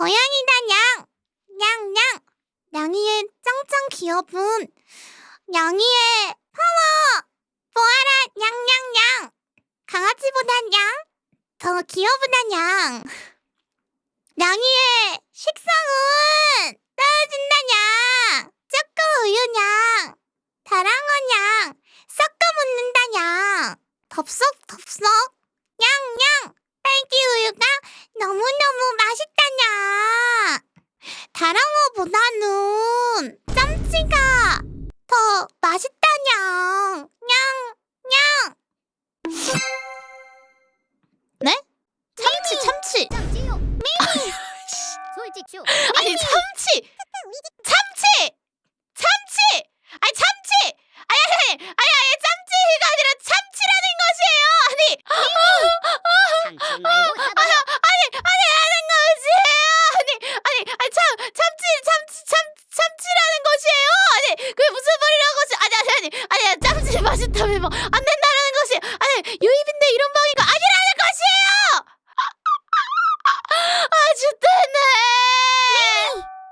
고양이다 냥! 냥냥! 냥이의 짱짱 귀여분! 냥이의 파워! 보아라 냥냥냥! 강아지보다 냥! 더 귀여보다 냥! 냥이의 식성은 떨어진다 냥! 쪼꼬 우유 냥! 다랑어 냥! 섞어 묻는다 냥! 덥석 덥석! 냥냥! 딸기 우유가 너무너무 맛있 다랑어보다는 짬찌가 더 맛있다냥 냥냥 네? 참치 참치 这样接用。솔직쇼. 아니 참치 참치 맛있다면 뭐 안 된다라는 것이 아니 유입이